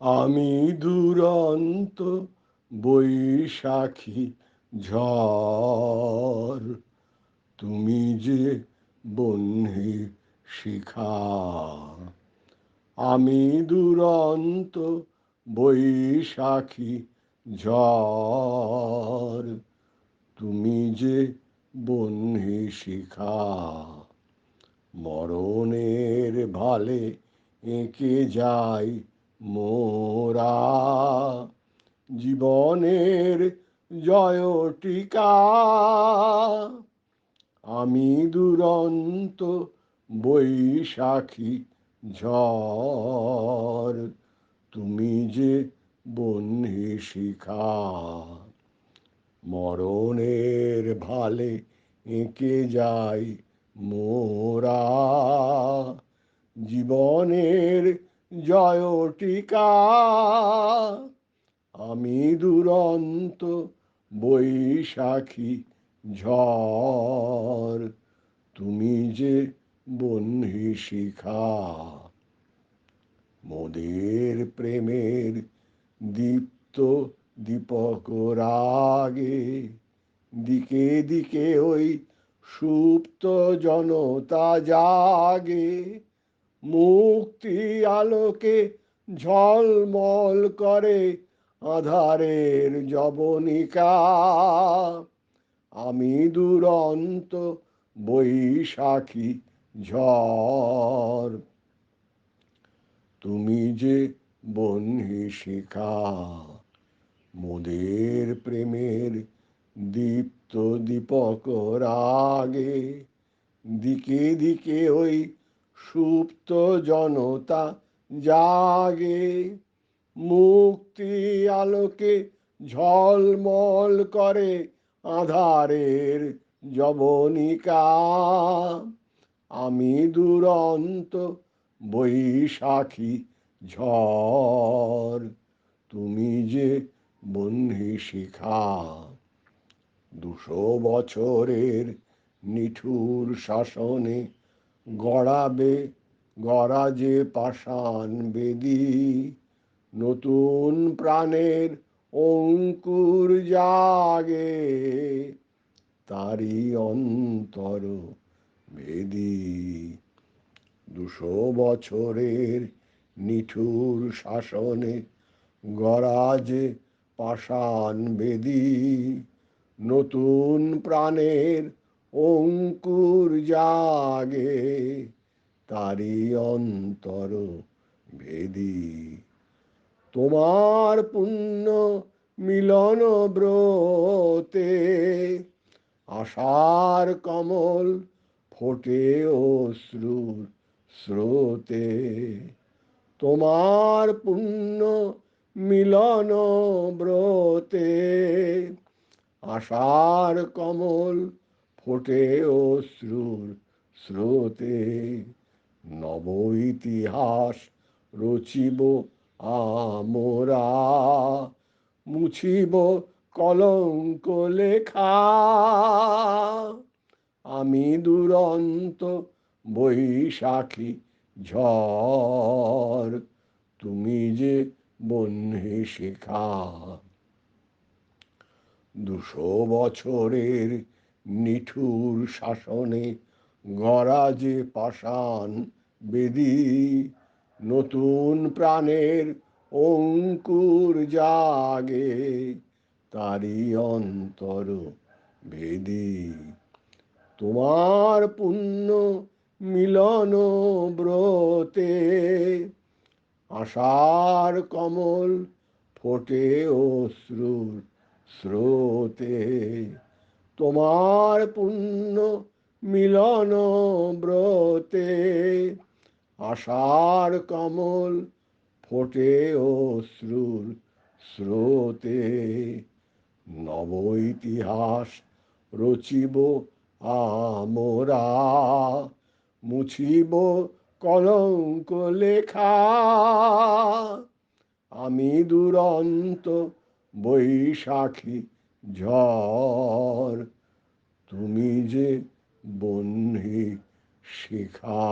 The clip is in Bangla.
আমি দুরন্ত বৈশাখী ঝড়, তুমি যে বহ্নি শিখা। আমি দুরন্ত বৈশাখী ঝড়, তুমি যে বহ্নি শিখা। মরণের ভালে এঁকে যায় মোরা জীবনের জয় টিকা আমি দুরন্ত বৈশাখী ঝড়, তুমি যে বহ্নি শিখা। মরণের ভালে এঁকে যাই মোরা জীবনের জয় টিকা। আমি দুরন্ত বৈশাখী ঝড়, তুমি যে বহ্নি শিখা। মোদের প্রেমের দীপ্ত দীপক রাগে, দিকে দিকে ওই সুপ্ত জনতা জাগে। মুক্তি আলোকে ঝলমল করে আধারের জবনিকা। আমি দুরন্ত বৈশাখী ঝড়। তুমি যে শিখা, মোদের প্রেমের দীপ্ত দীপক রাগে, দিকে দিকে ওই সুপ্ত জনতা জাগে, মুক্তি আলোকে ঝলমল করে আধারের জবনিকা আমি দুরন্ত বৈশাখী ঝড়, তুমি যে বহ্নি শিখা। দুশো বছরের নিঠুর শাসনে গড়াবে, গড়াজে পাষাণ বেদি। নতুন প্রাণের অঙ্কুর জাগে তারি অন্তর ভেদি দুশো বছরের নিঠুর শাসনে গরাজে পাষাণ বেদি। নতুন প্রাণের অঙ্কুর জাগে তারি অন্তর ভেদি। তোমার পুণ্য মিলন ব্রতে আশার কমল ফোটে অশ্রুর স্রোতে। তোমার পুণ্য মিলন ব্রতে আশার কমল ফোটে অশ্রুর স্রোতে নব ইতিহাস রচিব আমরা, মুছিব কলঙ্ক লেখা। আমি দুরন্ত বৈশাখী ঝড়, তুমি যে বহ্নি শিখা। দুশো বছরের নিঠুর শাসনে গরাজে পাষাণ বেদি, নতুন প্রাণের অঙ্কুর জাগে তারি অন্তর ভেদি তোমার পুণ্য মিলন ব্রতে আশার কমল ফোটে অশ্রুর স্রোতে। তোমার পুণ্য মিলন ব্রতে আশার কমল ফোটে অশ্রুর স্রোতে। নব ইতিহাস রচিব আমরা, মুছিব কলঙ্ক লেখা। আমি দুরন্ত বৈশাখী ঝড় তুমি যে বহ্নি শিখা।